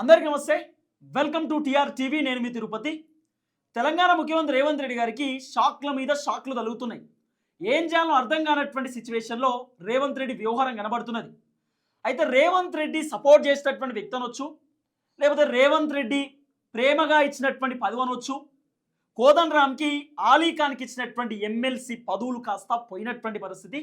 అందరికీ నమస్తే. Welcome to TR TV. నేను మీ తిరుపతి. తెలంగాణ ముఖ్యమంత్రి రేవంత్ రెడ్డి గారికి షాక్ల మీద షాక్లు తలుగుతున్నాయి ఏం చేయాలో అర్థం కానటువంటి సిచ్యువేషన్లో రేవంత్ రెడ్డి వ్యవహారం కనబడుతున్నది. అయితే రేవంత్ రెడ్డి సపోర్ట్ చేసినటువంటి వ్యక్తి అనొచ్చు లేకపోతే రేవంత్ రెడ్డి ప్రేమగా ఇచ్చినటువంటి పదవి అనొచ్చు కోదన్ రామ్కి ఆలీఖాన్కి ఇచ్చినటువంటి ఎమ్మెల్సీ పదవులు కాస్త పోయినటువంటి పరిస్థితి.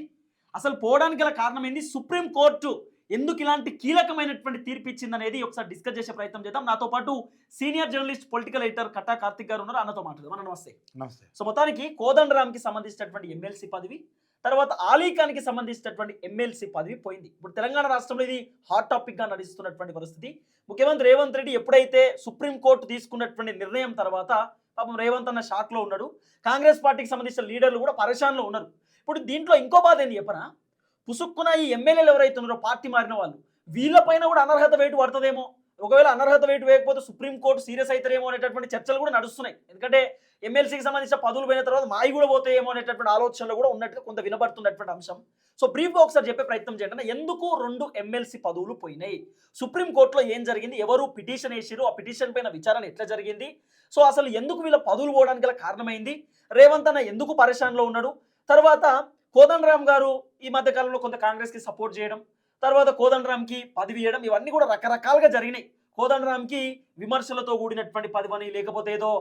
అసలు పోవడానికి గల కారణం ఏంది? సుప్రీం కోర్టు ఎందుకు ఇలాంటి కీలకమైనటువంటి తీర్పు ఇచ్చింది అనేది ఒకసారి డిస్కస్ చేసే ప్రయత్నం చేద్దాం. నాతో పాటు senior journalist political editor Katta Karthik గారు ఉన్నారు. అన్నతో మాట్లాడదాం. నమస్తే. నమస్తే. సో మొత్తానికి కోదండరామ్కి సంబంధించినటువంటి ఎమ్మెల్సీ పదవి తర్వాత ఆలీ ఖాన్కి సంబంధించినటువంటి ఎమ్మెల్సీ పదవి పోయింది. ఇప్పుడు తెలంగాణ రాష్ట్రంలో ఇది హాట్ టాపిక్గా నడుస్తున్నటువంటి పరిస్థితి. ముఖ్యమంత్రి రేవంత్ రెడ్డి ఎప్పుడైతే సుప్రీం కోర్టు తీసుకున్నటువంటి నిర్ణయం తర్వాత పాపం రేవంత్ అన్న షాక్లో ఉన్నాడు. కాంగ్రెస్ పార్టీకి సంబంధించిన లీడర్లు కూడా పరేషాన్లో ఉన్నారు. ఇప్పుడు దీంట్లో ఇంకో బాధ ఏంది చెప్పనా? పుసుక్కున ఈ ఎమ్మెల్యేలు ఎవరైతే ఉన్నారో పార్టీ మారిన వాళ్ళు వీళ్ళపైన కూడా అనర్హత వేటు పడుతుందేమో. ఒకవేళ అనర్హత వేటు వేయకపోతే సుప్రీంకోర్టు సీరియస్ అవుతారేమో అనేటటువంటి చర్చలు కూడా నడుస్తున్నాయి. ఎందుకంటే ఎమ్మెల్సీకి సంబంధించిన పదవులు పోయిన తర్వాత మాయి కూడా పోతాయేమో అనేటటువంటి ఆలోచనలు కూడా ఉన్నట్టుగా కొంత వినబడుతున్నటువంటి అంశం. సో బ్రీఫ్గా ఒకసారి చెప్పే ప్రయత్నం చేయండి ఎందుకు రెండు ఎమ్మెల్సీ పదవులు పోయినాయి? సుప్రీంకోర్టులో ఏం జరిగింది? ఎవరు పిటిషన్ వేసారు ఆ పిటిషన్ పైన విచారణ ఎట్లా జరిగింది? సో అసలు ఎందుకు వీళ్ళ పదవులు పోవడానికి గల కారణమైంది? రేవంత్ అన్న ఎందుకు పరేషాన్లో ఉన్నాడు? తర్వాత కోదండరామ్ గారు ఈ మధ్య కాలంలో కొంత కాంగ్రెస్కి సపోర్ట్ చేయడం తర్వాత కోదండరామ్కి పదవి ఇవ్వడం ఇవన్నీ కూడా రకరకాలుగా జరిగినాయి. కోదండరామ్కి విమర్శలతో కూడినటువంటి పదవని లేకపోతే ఏదో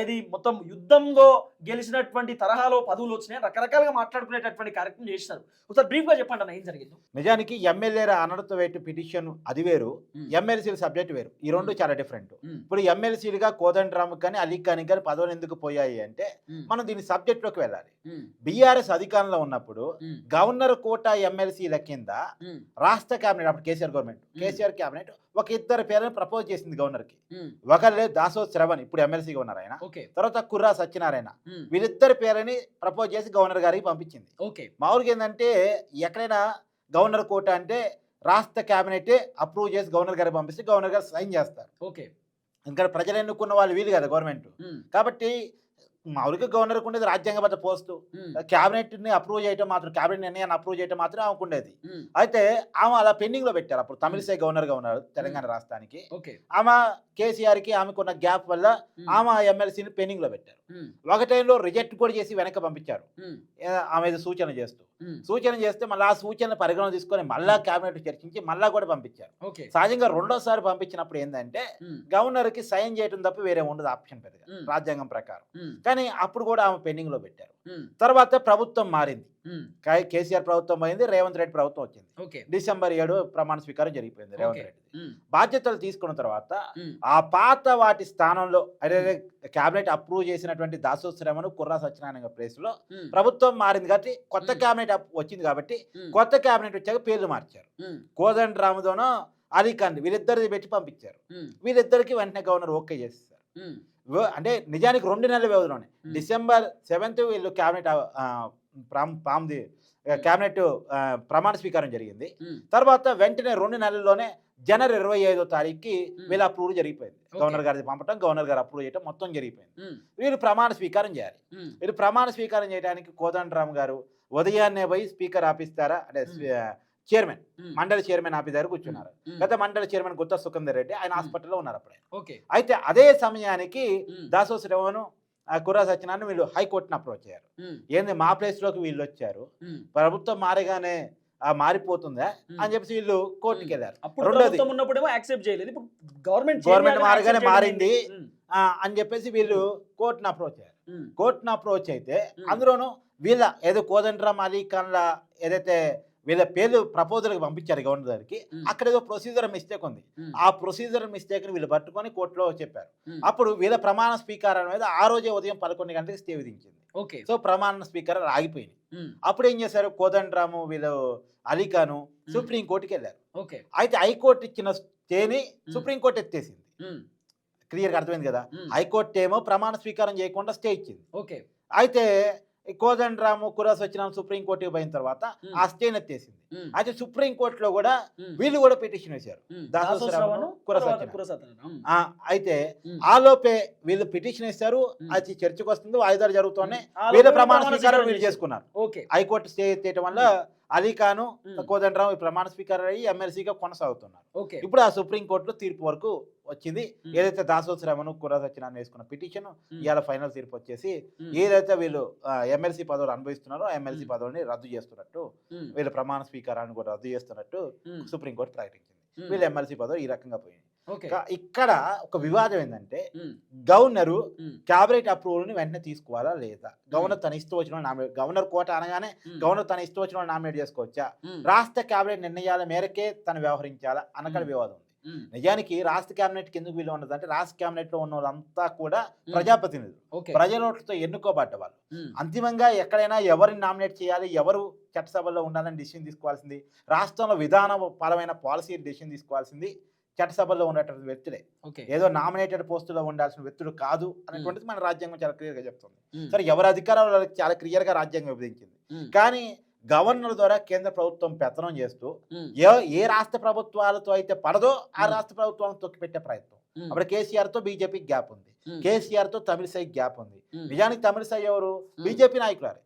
ఏది మొత్తం యుద్ధంలో గెలిచినటువంటి తరహాలో పదవులు వచ్చినాయి రకరకాలుగా మాట్లాడుకునేటటువంటి కార్యక్రమం చేసినారు ఒకసారి బ్రీఫ్గా చెప్పండి అన్న ఏం జరిగింది. నిజానికి ఎమ్మెల్యేల అనర్హత వేటు పిటిషన్ అది వేరు ఎమ్మెల్సీల సబ్జెక్ట్ వేరు. ఈ రెండు చాలా డిఫరెంట్ ఇప్పుడు ఎమ్మెల్సీలుగా కోదండరామ్ కానీ అలీ ఖాన్ కానీ పదవులు ఎందుకు పోయాయి అంటే మనం దీని సబ్జెక్ట్లోకి వెళ్ళాలి. బీఆర్ఎస్ అధికారంలో ఉన్నప్పుడు గవర్నర్ కోటా ఎమ్మెల్సీల కింద రాష్ట్ర కేబినెట్ అప్పుడు కేసీఆర్ గవర్నమెంట్ కేసీఆర్ కేబినెట్ ఒక ఇద్దరు పేర్లను ప్రపోజ్ చేసింది గవర్నర్కి. ఒకళ్ళే దాసో శ్రవణ్ ఇప్పుడు ఎమ్మెల్సీగా ఉన్నారు ఆయన. తర్వాత కుర్రా సత్యనారాయణ. వీళ్ళిద్దరి పేర్లని ప్రపోజ్ చేసి గవర్నర్ గారికి పంపించింది. ఓకే. మామూలుగా ఏంటంటే ఎక్కడైనా గవర్నర్ కోట అంటే రాష్ట్ర కేబినెట్ అప్రూవ్ చేసి గవర్నర్ గారికి పంపిస్తే గవర్నర్ గారు సైన్ చేస్తారు. ఓకే. ఇంకా ప్రజలు ఎన్నుకున్న వాళ్ళు వీలు కదా గవర్నమెంట్. కాబట్టి మామూలుగా గవర్నర్కి ఉండేది రాజ్యాంగబద్ధ పోస్టు. క్యాబినెట్ని అప్రూవ్ చేయటం మాత్రం క్యాబినెట్ నిర్ణయాన్ని అప్రూవ్ చేయటం మాత్రం ఆమెకు ఉండేది అయితే ఆమె అలా పెండింగ్లో పెట్టారు. అప్పుడు తమిళసై గవర్నర్గా ఉన్నారు తెలంగాణ రాష్ట్రానికి. ఓకే. ఆమె కేసీఆర్కి ఆమెకున్న గ్యాప్ వల్ల ఆమె ఎమ్మెల్సీని పెండింగ్లో పెట్టారు. ఒక టైంలో రిజెక్ట్ కూడా చేసి వెనక్కి పంపించారు. ఆమె సూచన చేస్తూ. సూచన చేస్తే మళ్ళీ ఆ సూచన పరిగణన తీసుకొని మళ్ళా కేబినెట్ చర్చించి మళ్ళా కూడా పంపించారు. సహజంగా రెండోసారి పంపించినప్పుడు ఏంటంటే గవర్నర్కి సైన్ చేయడం తప్ప వేరే ఉండదు ఆప్షన్ పెద్దగా రాజ్యాంగం ప్రకారం. కానీ అప్పుడు కూడా ఆమె పెండింగ్లో పెట్టారు తర్వాత ప్రభుత్వం మారింది. కా- కేసీఆర్ ప్రభుత్వం పోయింది రేవంత్ రెడ్డి ప్రభుత్వం వచ్చింది. డిసెంబర్ ఏడు ప్రమాణ స్వీకారం జరిగిపోయింది రేవంత్. రెడ్డి బాధ్యతలు తీసుకున్న తర్వాత ఆ పాత వాటి స్థానంలో అదే కేబినెట్ అప్రూవ్ చేసినటువంటి దాసో శ్రమను కుర్రా సత్యనారాయణ ప్లేస్లో ప్రభుత్వం మారింది కాబట్టి కొత్త. కేబినెట్ వచ్చింది కాబట్టి కొత్త కేబినెట్ వచ్చాక పేర్లు మార్చారు. కోదండ రాముదోనో అలీ ఖాన్ వీళ్ళిద్దరిది పెట్టి పంపించారు. వీళ్ళిద్దరికి వెంటనే గవర్నర్ ఓకే చేస్తారు అంటే నిజానికి రెండు నెలల వ్యవధిలోనే డిసెంబర్ సెవెంత్ వీళ్ళు క్యాబినెట్ పామ్ది క్యాబినెట్ ఆ, ప్రమాణ స్వీకారం జరిగింది. తర్వాత వెంటనే రెండు నెలల్లోనే జనవరి ఇరవై ఐదో తారీఖుకి వీళ్ళ అప్రూవ్ జరిగిపోయింది. గవర్నర్ గారికి పంపటం గవర్నర్ గారు అప్రూవ్ చేయడం మొత్తం జరిగిపోయింది. వీళ్ళు ప్రమాణ స్వీకారం చేయాలి. వీళ్ళు ప్రమాణ స్వీకారం చేయడానికి కోదండరామ్ గారు ఉదయాన్నే పోయి స్పీకర్ ఆపిస్తారా? అంటే చైర్మన్ మండలి చైర్మన్ ఆఫీస్ దగ్గర కూర్చున్నారు. గత మండలి చైర్మన్ గుత్త సుఖందర్ రెడ్డి ఆయన హాస్పిటల్లో ఉన్నారు అప్పుడు. అయితే అదే సమయానికి దాసో శ్రవణు కుర్రా సత్యనారాయణ వీళ్ళు హైకోర్టును అప్రోచ్ అయ్యారు ఏంది మా ప్లేస్లోకి వీళ్ళు వచ్చారు. ప్రభుత్వం మారగానే మారిపోతుందా? అని చెప్పేసి వీళ్ళు కోర్టుకి వెళ్ళారు. రెండోది. ప్రభుత్వం ఉన్నప్పుడేమో యాక్సెప్ట్ చేయలేదు. ఇప్పుడు గవర్నమెంట్ Government మారగానే మారింది. అని చెప్పేసి వీళ్ళు కోర్టును అప్రోచ్ అయ్యారు కోర్టును అప్రోచ్ అయితే. అందులోనూ వీళ్ళ ఏదో కోదండరామ్ అలీ ఖాన్ల ఏదైతే వీళ్ళ పేర్లు ప్రపోజల్కి పంపించారు గవర్నర్ గారికి. అక్కడ ఏదో ప్రొసీజర్ మిస్టేక్ ఉంది. ఆ ప్రొసీజర్ మిస్టేక్ వీళ్ళు పట్టుకొని కోర్టులో చెప్పారు. అప్పుడు వీళ్ళ ప్రమాణ స్వీకారం మీద ఆ రోజే ఉదయం పదకొండు గంటలకు స్టే విధించింది. ఓకే. సో ప్రమాణ స్పీకర్ ఆగిపోయింది. అప్పుడు ఏం చేశారు? కోదండరాము వీళ్ళు అలీఖాను సుప్రీం కోర్టుకి వెళ్ళారు. ఓకే. అయితే హైకోర్టు ఇచ్చిన స్టేని సుప్రీం కోర్టు ఎత్తేసింది. క్లియర్గా అర్థమైంది కదా? హైకోర్టు ఏమో ప్రమాణ స్వీకారం చేయకుండా స్టే ఇచ్చింది. ఓకే. అయితే కోదండరాము కురాస్ వచ్చిన సుప్రీం కోర్టుకి పోయిన తర్వాత. ఆ స్టేని ఎత్తేసింది అయితే సుప్రీం కోర్టులో కూడా వీళ్ళు కూడా పిటిషన్ వేశారు. ఉమ్. ఆ, అయితే ఆలోపే వీళ్ళు పిటిషన్ వేశారు. ఉమ్. అది చర్చకు వస్తుంది. వాయిదాలు జరుగుతున్నాయి ఆ వీళ్ళ ప్రమాణ స్వీకారం స్వీకారం వీళ్ళు. చేసుకున్నారు. హైకోర్టు స్టే ఎత్తేయటం వల్ల అలీ ఖాను ఉమ్, కోదండరావు ఈ ప్రమాణ స్వీకారం అయ్యి ఎమ్మెల్సీగా కొనసాగుతున్నారు. ఇప్పుడు ఆ సుప్రీం కోర్టులో తీర్పు వరకు వచ్చింది. ఏదైతే దాసోస్ రమను కుర్ర సత్యనారాయణ వేసుకున్న పిటిషన్ ఇవాళ ఫైనల్ తీర్పు వచ్చేసి ఏదైతే వీళ్ళు ఎమ్మెల్సీ పదవులు అనుభవిస్తున్నారో ఎమ్మెల్సీ ఉమ్. పదవుల్ని రద్దు చేస్తున్నట్టు వీళ్ళ ప్రమాణ స్వీకారాన్ని కూడా రద్దు చేస్తున్నట్టు సుప్రీంకోర్టు ప్రకటించింది. వీళ్ళ ఎమ్మెల్సీ పదవులు ఈ రకంగా పోయింది. కా- ఇక్కడ ఒక వివాదం ఏంటంటే గవర్నరు క్యాబినెట్ అప్రూవల్ని వెంటనే తీసుకోవాలా లేదా? గవర్నర్ తన ఇష్టం వచ్చిన నామినేట్ గవర్నర్ కోట అనగానే గవర్నర్ తన ఇష్టం వచ్చిన నామినేట్ చేసుకోవచ్చా? రాష్ట్ర క్యాబినెట్ నిర్ణయాల మేరకే తను వ్యవహరించాలా? అన్నక్కడ. వివాదం ఉంది. నిజానికి రాష్ట్ర క్యాబినెట్ ఎందుకు వీలు ఉండదు అంటే రాష్ట్ర క్యాబినెట్లో ఉన్న వాళ్ళంతా కూడా ప్రజాప్రతినిధులు ప్రజలతో ఎన్నుకోబడ్డ వాళ్ళు. అంతిమంగా ఎక్కడైనా ఎవరిని నామినేట్ చేయాలి? ఎవరు చట్టసభలో ఉండాలని డిసిషన్ తీసుకోవాల్సింది. రాష్ట్రంలో విధానపరమైన పాలసీ డిసిషన్ తీసుకోవాల్సింది చట్టసభలో ఉన్నటువంటి వ్యక్తులే. ఓకే. ఏదో నామినేటెడ్ పోస్టులో ఉండాల్సిన వ్యక్తులు కాదు అనేటువంటిది మన రాజ్యాంగం చాలా క్లియర్గా చెప్తుంది. సరే ఎవరి అధికారాలు వాళ్ళకి చాలా క్లియర్గా రాజ్యాంగం విభజించింది. కానీ గవర్నర్ ద్వారా కేంద్ర ప్రభుత్వం పెత్తనం చేస్తూ ఏ ఏ రాష్ట్ర ప్రభుత్వాలతో అయితే పడదో ఆ. రాష్ట్ర ప్రభుత్వాలను తొక్కిపెట్టే ప్రయత్నం. అప్పుడు కేసీఆర్తో బీజేపీకి గ్యాప్ ఉంది. కేసీఆర్తో తమిళసై గ్యాప్ ఉంది. నిజానికి తమిళసై ఎవరు. బీజేపీ నాయకులారే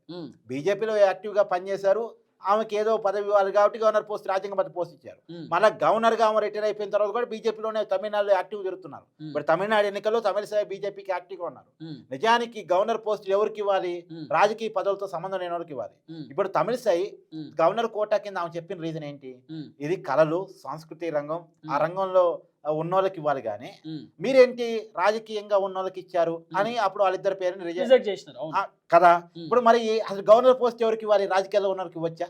బీజేపీలో యాక్టివ్గా పనిచేశారు. ఆమెకి ఏదో పదవి ఇవ్వాలి కాబట్టి గవర్నర్ పోస్ట్ రాజ్యాంగబద్ధ పోస్ట్ ఇచ్చారు. మళ్ళీ గవర్నర్గా ఆమె రిటైర్ అయిపోయిన తర్వాత కూడా బీజేపీలోనే తమిళనాడులో యాక్టివ్ తిరుగుతున్నారు. ఉమ్, ఇప్పుడు తమిళనాడు ఎన్నికల్లో తమిళసై బీజేపీకి యాక్టివ్గా ఉన్నారు. ఉమ్, నిజానికి గవర్నర్ పోస్ట్ ఎవరికి ఇవ్వాలి? రాజకీయ పదవులతో సంబంధం లేని వాళ్ళకి ఇవ్వాలి. ఇప్పుడు తమిళసై ఉమ్, గవర్నర్ కోటా కింద ఆమె చెప్పిన రీజన్ ఏంటి? ఇది కళలు సంస్కృతి రంగం. ఆ. రంగంలో ఉన్నోళ్ళకి ఇవ్వాలి కానీ మీరేంటి రాజకీయంగా ఉన్నోళ్ళకి ఇచ్చారు అని అప్పుడు వాళ్ళిద్దరి పేరుని రిజెక్ట్ చేసినారు కదా? ఇప్పుడు మరి అసలు గవర్నర్ పోస్ట్ ఎవరికి ఇవ్వాలి? రాజకీయాల్లో ఉన్నోళ్ళకి ఇవ్వచ్చా?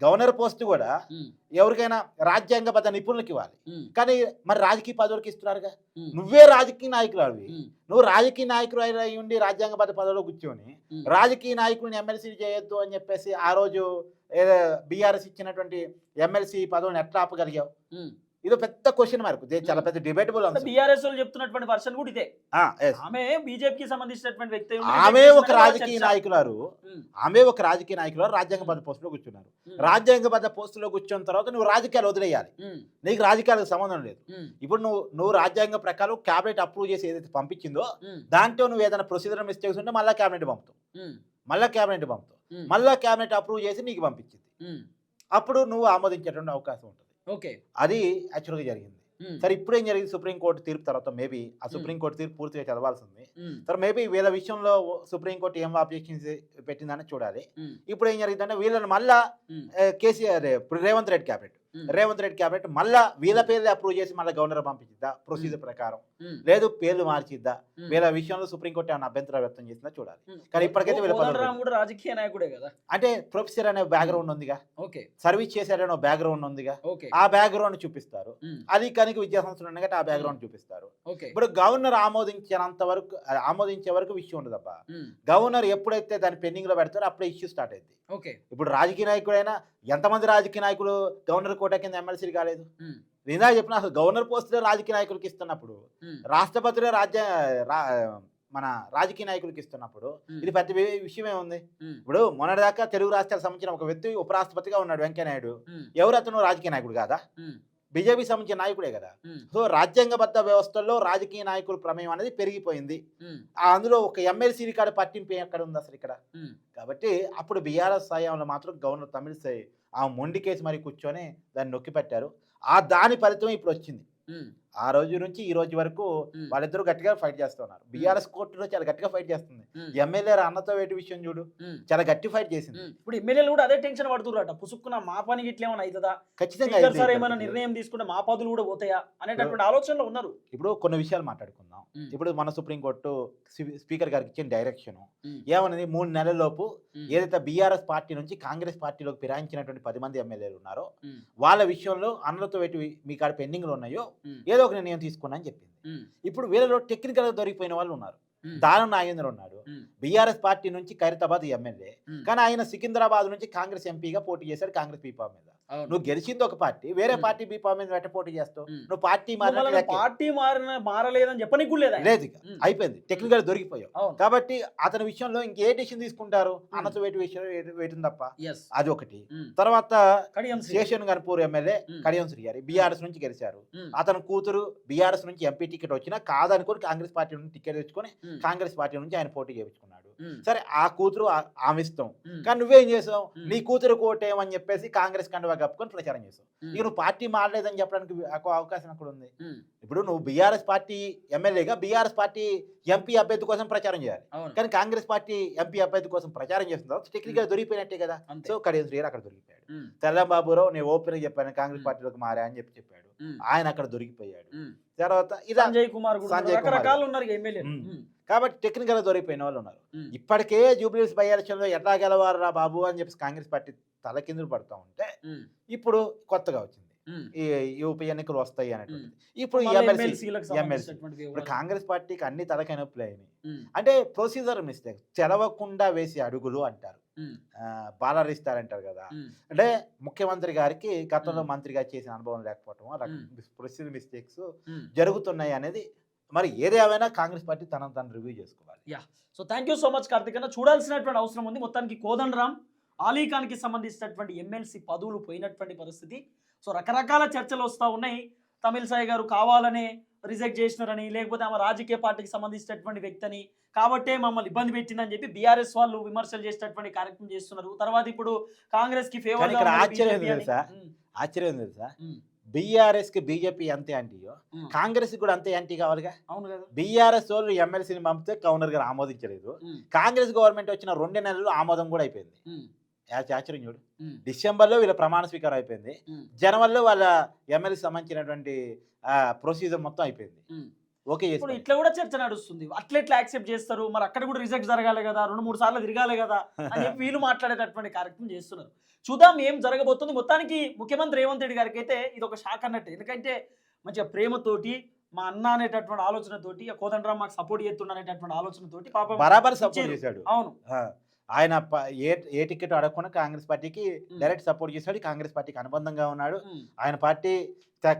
గవర్నర్ పోస్ట్ కూడా ఎవరికైనా రాజ్యాంగబద్ధ నిపుణులకి ఇవ్వాలి. కానీ మరి రాజకీయ పదవులకి ఇస్తున్నారుగా? నువ్వే రాజకీయ నాయకులు అవి. నువ్వు రాజకీయ నాయకులు అయి ఉండి రాజ్యాంగబద్ధ పదవిలో కూర్చొని రాజకీయ నాయకుల్ని ఎమ్మెల్సీ చేయొద్దు అని చెప్పేసి ఆ రోజు ఏదో బీఆర్ఎస్ ఇచ్చినటువంటి ఎమ్మెల్సీ పదవిని ఎట్లా ఆపగలిగావు? ఇది పెద్ద క్వశ్చన్ మార్క్ చాలా పెద్ద డిబేటబుల్ బీఆర్ఎస్ వాళ్ళు చెప్తున్నటువంటి వర్షన్ కూడా ఇదే. ఆమె బీజేపీకి సంబంధించినటువంటి వ్యక్తి ఆమె ఒక రాజకీయ. నాయకులారు ఆమె ఒక రాజకీయ నాయకులు రాజ్యాంగబద్ధ పోస్టులో కూర్చున్నారు. ఉమ్, రాజ్యాంగబద్ధ పోస్టులో కూర్చున్న తర్వాత నువ్వు రాజకీయాలు వదిలేయాలి. నీకు రాజకీయాలకు సంబంధం లేదు. ఇప్పుడు నువ్వు నువ్వు రాజ్యాంగ ప్రకారం క్యాబినెట్ అప్రూవ్ చేసి ఏదైతే పంపించిందో దాంట్లో నువ్వు ఏదైనా ప్రొసీజర్ మిస్టేక్స్ ఉంటే మళ్ళీ క్యాబినెట్ పంపుతావు. మళ్ళీ క్యాబినెట్ పంపుతావు. మళ్ళీ క్యాబినెట్ అప్రూవ్ చేసి నీకు పంపించింది. అప్పుడు నువ్వు ఆమోదించేటువంటి అవకాశం ఉంటుంది. ఓకే. అది యాక్చువల్గా జరిగింది. సరే ఇప్పుడు ఏం జరిగింది సుప్రీంకోర్టు తీర్పు తర్వాత మేబీ ఆ సుప్రీంకోర్టు తీర్పు పూర్తిగా చదవాల్సింది. సరే మేబీ వీళ్ళ విషయంలో సుప్రీంకోర్టు ఏం అబ్జెక్షన్స్ పెట్టిందని చూడాలి. ఇప్పుడు ఏం జరిగిందంటే వీళ్ళని మళ్ళా KCR Revanth Reddy cabinet. Revanth Reddy cabinet మళ్ళా వీళ్ళ పేర్లు అప్రూవ్ చేసి మళ్ళీ గవర్నర్ పంపించిద్దా? ప్రొసీజర్ ప్రకారం. లేదు పేర్లు మార్చిద్దా? వీళ్ళ విషయంలో సుప్రీంకోర్టు ఏమైనా అభ్యంతరం వ్యక్తం చేసిందా? చూడాలి. కానీ ఇప్పటికైతే వీళ్ళ రాజకీయ నాయకుడే కదా? అంటే ప్రొఫెసర్ అనే బ్యాక్గ్రౌండ్ ఉందిగా. ఓకే. సర్వీస్ చేశారనే బ్యాక్గ్రౌండ్ ఉందిగా. ఆ బ్యాక్గ్రౌండ్ చూపిస్తారు. అది కనుక విద్యా సంస్థలు ఉన్నాయి ఆ బ్యాక్గ్రౌండ్ చూపిస్తారు. ఓకే. ఇప్పుడు గవర్నర్ ఆమోదించినంత వరకు ఆమోదించే వరకు విషయం ఉండదబ్బా. గవర్నర్ ఎప్పుడైతే దాన్ని పెండింగ్లో పెడతారో అప్పుడే ఇష్యూ స్టార్ట్ అయింది ఓకే. ఇప్పుడు రాజకీయ నాయకుడైనా ఎంతమంది రాజకీయ నాయకులు గవర్నర్ కోట కింద ఎమ్మెల్సీలు కాలేదు. ఇందాక చెప్పిన అసలు గవర్నర్ పోస్టులే రాజకీయ నాయకులకి ఇస్తున్నప్పుడు ఉమ్, రాష్ట్రపతిలో రాజ్య మన రాజకీయ నాయకులకి ఇస్తున్నప్పుడు ఇది పెద్ద విషయమే ఉంది ఇప్పుడు మొన్నటిదాకా తెలుగు రాష్ట్రాలకు సంబంధించిన ఒక వ్యక్తి ఉపరాష్ట్రపతిగా ఉన్నాడు వెంకయ్యనాయుడు ఎవరు అతను? రాజకీయ నాయకుడు కాదా? బీజేపీ సంబంధించిన నాయకుడే కదా. సో రాజ్యాంగబద్ధ వ్యవస్థల్లో రాజకీయ నాయకుల ప్రమేయం అనేది పెరిగిపోయింది. అందులో ఒక ఎమ్మెల్సీ రికార్డు పట్టింపు ఎక్కడ ఉంది అసలు ఇక్కడ? కాబట్టి అప్పుడు బీఆర్ఎస్ హయాంలో మాత్రం గవర్నర్ తమిళసై ఆ మొండి కేసు మరి కూర్చొని దాన్ని నొక్కి పెట్టారు ఆ దాని ఫలితం ఇప్పుడు వచ్చింది ఆ రోజు నుంచి ఈ రోజు వరకు వాళ్ళిద్దరూ గట్టిగా ఫైట్ చేస్తున్నారు. బీఆర్ఎస్ కోర్టులో చాలా గట్టిగా ఫైట్ చేస్తుంది. ఎమ్మెల్యే అన్నతో వేటి విషయం చూడు? చాలా గట్టి ఫైట్ చేసింది. ఇప్పుడు ఎమ్మెల్యేలు కూడా అదే టెన్షన్ పడుతుర్రట పుసుక్కున మా పనికి ఇట్లా ఏమైనా అవుతుందా? ఖచ్చితంగా సార్ ఏమైనా నిర్ణయం తీసుకుంటే మా పదులు కూడా పోతాయా? అనేటటువంటి ఆలోచనలో ఉన్నారు. ఇప్పుడు కొన్ని విషయాలు మాట్లాడుకుందాం. ఇప్పుడు మన సుప్రీంకోర్టు స్పీ- స్పీకర్ గారికి ఇచ్చిన డైరెక్షన్ ఏమన్నది మూడు నెలల లోపు ఏదైతే బీఆర్ఎస్ పార్టీ నుంచి కాంగ్రెస్ పార్టీలోకి ఫిరాయించినటువంటి పది మంది ఎమ్మెల్యేలు ఉన్నారో వాళ్ళ విషయంలో అన్నలతో పెట్టి మీ కాడ పెండింగ్లు ఉన్నాయో ఏదో ఒక నిర్ణయం తీసుకున్నా అని చెప్పింది. ఇప్పుడు వీళ్ళలో టెక్నికల్గా దొరికిపోయిన వాళ్ళు ఉన్నారు. దానం నాగేంద్ర ఉన్నాడు. బీఆర్ఎస్ పార్టీ నుంచి ఖైరతాబాద్ ఎమ్మెల్యే. కానీ ఆయన సికింద్రాబాద్ నుంచి కాంగ్రెస్ ఎంపీగా పోటీ చేశాడు కాంగ్రెస్ పీపా మీద. నువ్వు గెలిచింది ఒక పార్టీ వేరే. పార్టీ బీ ఫామ్ మీద పెట్ట పోటీ చేస్తావు. నువ్వు పార్టీ మారిన పార్టీ మారిన మారలేదని చెప్పనీకి కూడా లేదా లేదు. అయిపోయింది. టెక్నికల్ దొరికిపోయావు. కాబట్టి అతని విషయంలో ఇంకే డిసిషన్ తీసుకుంటారు? అన్నత వేటు విషయం వేయటం తప్ప? అది ఒకటి. తర్వాత. Station Ghanpur MLA um. కడియం శ్రీ గారి బీఆర్ఎస్ నుంచి గెలిచారు. అతని కూతురు బీఆర్ఎస్ నుంచి ఎంపీ టికెట్ వచ్చినా కాదనుకొని కాంగ్రెస్ పార్టీ నుంచి టికెట్ తెచ్చుకొని కాంగ్రెస్ పార్టీ నుంచి ఆయన పోటీ చేయించుకున్నాడు. సరే ఆ కూతురు ఆమె ఇష్టం. కానీ నువ్వేం చేసావు. నీ కూతురు కోటేమని చెప్పేసి కాంగ్రెస్ కండువా కప్పుకొని ప్రచారం చేసావు. ఇక నువ్వు పార్టీ మారలేదని చెప్పడానికి అవకాశం అక్కడ ఉంది? ఇప్పుడు నువ్వు బీఆర్ఎస్ పార్టీ ఎమ్మెల్యేగా బీఆర్ఎస్ పార్టీ ఎంపీ అభ్యర్థి కోసం ప్రచారం చేయాలి. కానీ కాంగ్రెస్ పార్టీ ఎంపీ అభ్యర్థి కోసం ప్రచారం చేస్తున్న తర్వాత టెక్నికల్ దొరికిపోయినట్టే కదా. సో కడియం శ్రీగారు అక్కడ దొరికిపోయాడు. తెల్లంబాబురావు నేను ఓపెన్ చెప్పాను కాంగ్రెస్. పార్టీలోకి మారా అని చెప్పి చెప్పాడు. ఆయన అక్కడ దొరికిపోయాడు. తర్వాత ఇలా సంజయ్ కుమార్ రకరకాలు ఉన్నారు కాబట్టి టెక్నికల్గా దొరికిపోయిన వాళ్ళు ఉన్నారు. ఇప్పటికే జూబ్లీస్ బై ఎలక్షన్లో ఎట్లా గెలవారా బాబు అని చెప్పి కాంగ్రెస్ పార్టీ తలకిందులు పడుతూ ఉంటే ఇప్పుడు కొత్తగా వచ్చింది. ఈ ఉప ఎన్నికలు వస్తాయి అనేటువంటిది. ఇప్పుడు ఎమ్మెల్సీ ఇప్పుడు. కాంగ్రెస్ పార్టీకి అన్ని తలకాయ నొప్పులు అయినాయి. అంటే ప్రొసీజర్ మిస్టేక్ తెలవకుండా వేసే అడుగులు అంటారు. ఉమ్, బాలరిస్తారంటారు కదా. అంటే ముఖ్యమంత్రి గారికి గతంలో. మంత్రిగా చేసిన అనుభవం లేకపోవటం. Procedure mistakes. జరుగుతున్నాయి అనేది మరి ఏదేమైనా కాంగ్రెస్ పార్టీ తనను తను రివ్యూ చేసుకోవాలి. So thank you so much Karthik అన్న. చూడాల్సినటువంటి అవసరం ఉంది. మొత్తానికి కోదండ రామ్ అలీఖాన్కి సంబంధించినటువంటి ఎమ్మెల్సీ పదవులు పోయినటువంటి పరిస్థితి. సో రకరకాల చర్చలు వస్తూ ఉన్నాయి. తమిళ సాయి గారు కావాలనే రిజెక్ట్ చేసినారని లేకపోతే ఆమె రాజకీయ పార్టీకి సంబంధించినటువంటి వ్యక్తి అని కాబట్టే మమ్మల్ని ఇబ్బంది పెట్టిందని చెప్పి బీఆర్ఎస్ వాళ్ళు విమర్శలు చేసేటటువంటి కార్యక్రమం చేస్తున్నారు. తర్వాత ఇప్పుడు కాంగ్రెస్కి ఇక్కడ ఆశ్చర్యం తెలుసా? ఆశ్చర్యం తెలుసా? బీఆర్ఎస్కి బీజేపీ అంతే యాంటీయో కాంగ్రెస్ కూడా అంతే యాంటీ కావాలిగా? అవును కదా. బీఆర్ఎస్ వాళ్ళు ఎమ్మెల్సీని పంపితే గవర్నర్ గారు ఆమోదించలేదు కాంగ్రెస్ గవర్నమెంట్ వచ్చిన రెండు నెలలు ఆమోదం కూడా అయిపోయింది. ఆశ్చర్యం చూడు డిసెంబర్లో వీళ్ళ ప్రమాణ స్వీకారం అయిపోయింది. జనవరిలో వాళ్ళ ఎమ్మెల్సీ సంబంధించినటువంటి ప్రొసీజర్ మొత్తం అయిపోయింది. ఓకే ఇప్పుడు. ఇట్లా కూడా చర్చ నడుస్తుంది. అట్లా ఎట్లా యాక్సెప్ట్ చేస్తారు. మరి అక్కడ కూడా రిజెక్ట్ జరగాలి కదా రెండు మూడు సార్లు తిరగాలి కదా అని చెప్పి వీళ్ళు మాట్లాడేటటువంటి కార్యక్రమం చేస్తున్నారు. చూద్దాం ఏం జరగబోతుంది. మొత్తానికి ముఖ్యమంత్రి రేవంత్ రెడ్డి గారికి అయితే ఇది ఒక షాక్ అన్నట్టు. ఎందుకంటే మంచిగా ప్రేమతోటి మా అన్న అనేటటువంటి ఆలోచనతోటి కోదండరామ్ మాకు సపోర్ట్ చేస్తున్నా అనేటటువంటి ఆలోచనతోటి పాపం బరాబర్ సపోర్ట్. చేశాడు. అవును. ఆయన ఏ ఏ టికెట్ అడగకుండా కాంగ్రెస్ పార్టీకి డైరెక్ట్ సపోర్ట్ చేశాడు. కాంగ్రెస్ పార్టీకి అనుబంధంగా ఉన్నాడు. ఆయన పార్టీ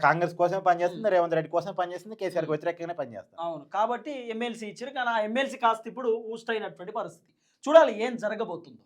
కాంగ్రెస్ కోసమే పనిచేస్తుంది రేవంత్ రెడ్డి కోసం పనిచేస్తుంది కేసీఆర్ వ్యతిరేకంగానే పనిచేస్తుంది అవును. కాబట్టి ఎమ్మెల్సీ ఇచ్చారు. కానీ ఆ ఎమ్మెల్సీ కాస్త ఇప్పుడు ఊస్ట్ అయినటువంటి పరిస్థితి. చూడాలి ఏం జరగబోతుందో.